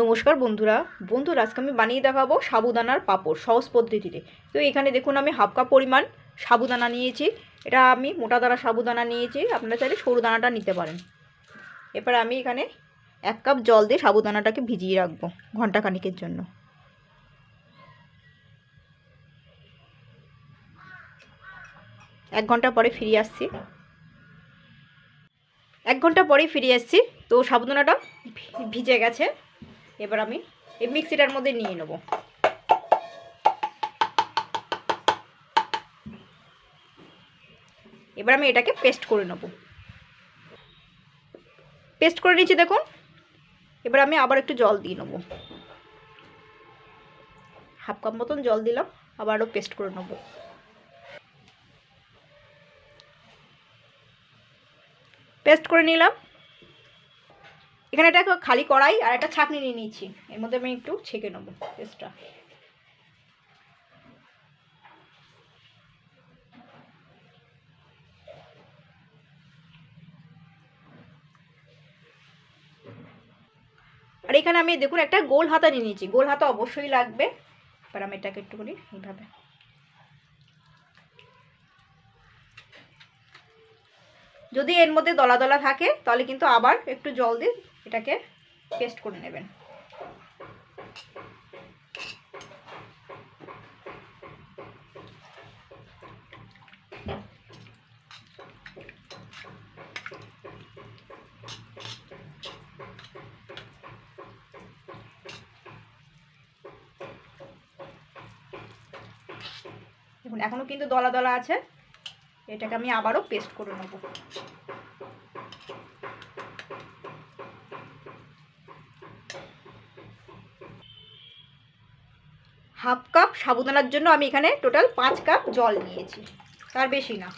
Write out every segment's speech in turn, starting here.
নমস্কার বন্ধুরা। বন্ধুরা, আজকে আমি বানিয়ে দেখাবো সাবুদানার পাঁপড়, সহজ পদ্ধতিতে। তো এখানে দেখুন, আমি হাফ কাপ পরিমাণ সাবুদানা নিয়েছি। এটা আমি মোটা দানা সাবুদানা নিয়েছি। আপনারা চাইলে সরু দানাটা নিতে পারেন। এবার আমি এখানে এক কাপ জল দিয়ে সাবুদানাটাকে ভিজিয়ে রাখব ঘণ্টা খানিকের জন্য। এক ঘণ্টা পরে ফিরে আসছি। এক ঘণ্টা পরেই ফিরে আসছি। তো সাবুদানাটা ভিজে গেছে। এবার আমি এই মিক্সিটার মধ্যে নিয়ে নেব। এবার আমি এটাকে পেস্ট করে নেব। পেস্ট করে নিচ্ছি দেখুন। এবার আমি আবার একটু জল দিয়ে নেব। হাফ কাপ মতন জল দিলাম আবারও পেস্ট করে নেব। পেস্ট করে নিলাম। এখানে একটা খালি কড়াই আর একটা ছাঁকনি নিয়ে নিয়েছি। এর মধ্যে আমি একটু ছেঁকে নেব পেস্টটা আর এখানে আমি দেখুন একটা গোল হাতা নিয়ে নিয়েছি। গোল হাতা অবশ্যই লাগবে, এবার আমি এটাকে একটুখানি এইভাবে। যদি এর মধ্যে দলা দলা থাকে, তাহলে কিন্তু আবার একটু জল দিয়ে এটাকে পেস্ট করে নেবেন। দেখুন এখনও কিন্তু দলা দলা আছে। এটাকে আমি আবারও পেস্ট করে নেব। হাফ কাপ সাবুদানার জন্য আমি এখানে টোটাল পাঁচ কাপ জল নিয়েছি। তার বেশি না।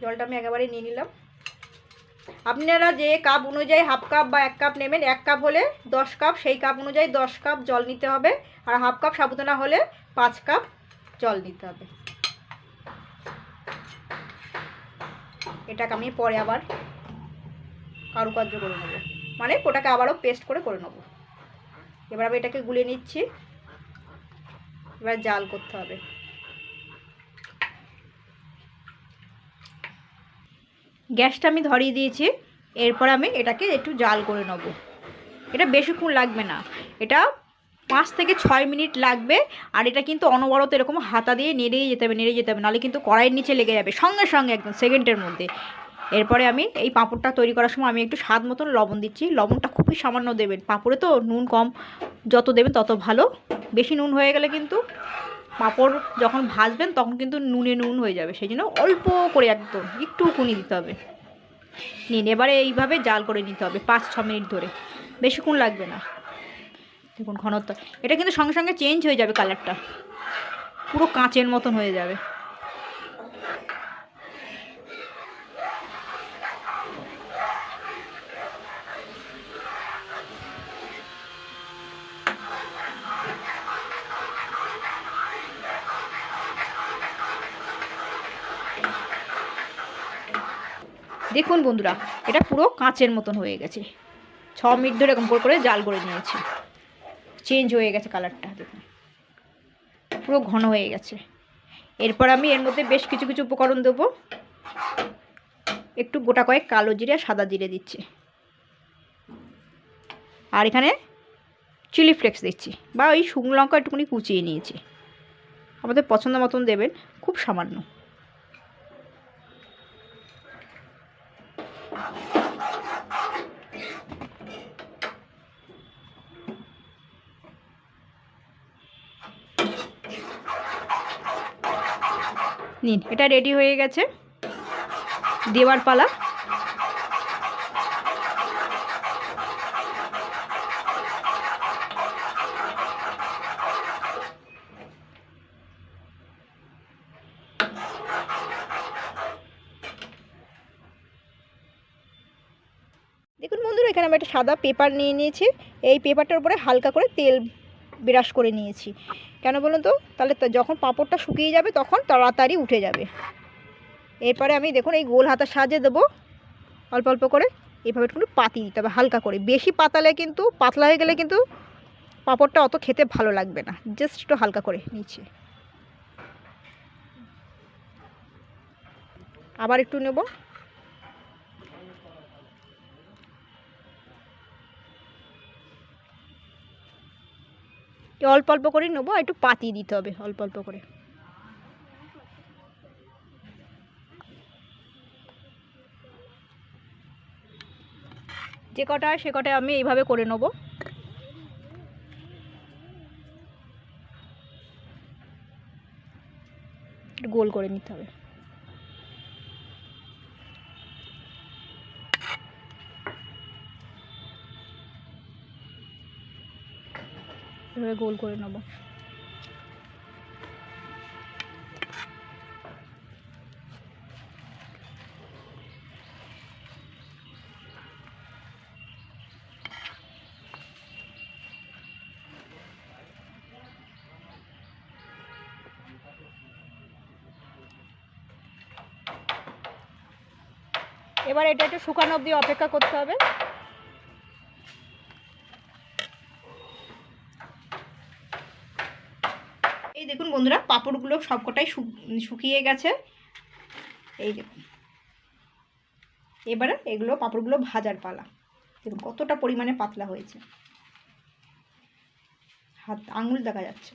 জলটা আমি একেবারে নিয়ে নিলাম। আপনারা যে কাপ অনুযায়ী হাফ কাপ বা এক কাপ নেবেন, এক কাপ হলে দশ কাপ, সেই কাপ অনুযায়ী দশ কাপ জল নিতে হবে। আর হাফ কাপ সাবুদানা হলে পাঁচ কাপ জল নিতে হবে। এটাকে আমি পরে আবার কারুকার্য করে নেব। মানে ওটাকে আবারও পেস্ট করে করে নেব। এবার আমি এটাকে গুলে নিচ্ছি। এবার জাল করতে হবে। গ্যাসটা আমি ধরিয়ে দিয়েছি। এরপর আমি এটাকে একটু জাল করে নেব। এটা বেশিক্ষণ লাগবে না। এটা পাঁচ থেকে ছয় মিনিট লাগবে। আর এটা কিন্তু অনবরত এরকম হাতা দিয়ে নেড়েই যেতে হবে নেড়ে যেতে হবে। নাহলে কিন্তু কড়াইয়ের নিচে লেগে যাবে, সঙ্গে সঙ্গে একদম সেকেন্ডের মধ্যে। এরপরে আমি এই পাঁপড়টা তৈরি করার সময় আমি একটু স্বাদ মতন লবণ দিচ্ছি। লবণটা খুবই সামান্য দেবেন। পাঁপড়ে তো নুন কম, যত দেবেন তত ভালো। বেশি নুন হয়ে গেলে কিন্তু পাঁপড় যখন ভাজবেন তখন কিন্তু নুনে নুন হয়ে যাবে। সেই জন্য অল্প করে একদম একটু কুনি দিতে হবে। নিন, এবারে এইভাবে জাল করে নিতে হবে পাঁচ, ছ মিনিট ধরে। বেশিক্ষণ লাগবে না। দেখুন ঘনত্ব। এটা কিন্তু সঙ্গে সঙ্গে চেঞ্জ হয়ে যাবে কালারটা পুরো কাঁচের মতন হয়ে যাবে। দেখুন বন্ধুরা, এটা পুরো কাঁচের মতন হয়ে গেছে। ছ মিনিট ধরে এরকম করে জাল করে নিয়েছি। চেঞ্জ হয়ে গেছে কালারটা দেখুন। পুরো ঘন হয়ে গেছে। এরপর আমি এর মধ্যে বেশ কিছু কিছু উপকরণ দেবো। একটু গোটা কয়েক কালো জিরে সাদা জিরে দিচ্ছি। আর এখানে চিলি ফ্লেক্স দিচ্ছি বা ওই শুকনো লঙ্কা একটুখানি কুচিয়ে নিয়েছি। আমাদের পছন্দ মতন দেবেন, খুব সামান্য। নিন এটা রেডি হয়ে গেছে। দেওয়ার পালা দেখুন বন্ধুরা এখানে আমি একটা সাদা পেপার নিয়ে নিয়েছি। এই পেপারটার উপরে হালকা করে তেল ব্রাশ করে নিয়েছি। কেন বলুন তো? তাহলে যখন পাঁপড়টা শুকিয়ে যাবে তখন তাড়াতাড়ি উঠে যাবে। এরপরে আমি দেখুন এই গোল হাতার সাহায্যে দেবো। অল্প অল্প করে। এভাবে একটু পাতি দিতে হবে, হালকা করে। বেশি পাতালে কিন্তু, পাতলা হয়ে গেলে কিন্তু পাঁপড়টা অত খেতে ভালো লাগবে না। জাস্ট একটু হালকা করে নিচে আবার একটু নেব। অল্প অল্প করে নেব একটু পাতি দিতে হবে অল্প অল্প করে। যে কটা, সে কটা আমি এইভাবে করে নেব। গোল করে নিতে হবে। এভাবে গোল করে নেব। এবার এটা একটু শুকানো অবধি অপেক্ষা করতে হবে। দেখুন বন্ধুরা, পাপড়গুলো সবকটাই শুকিয়ে গেছে। এই দেখুন এবারে এগুলো পাপড়গুলো ভাজার পালা। দেখুন কতটা পরিমাণে পাতলা হয়েছে। হাত, আঙুল দেখা যাচ্ছে।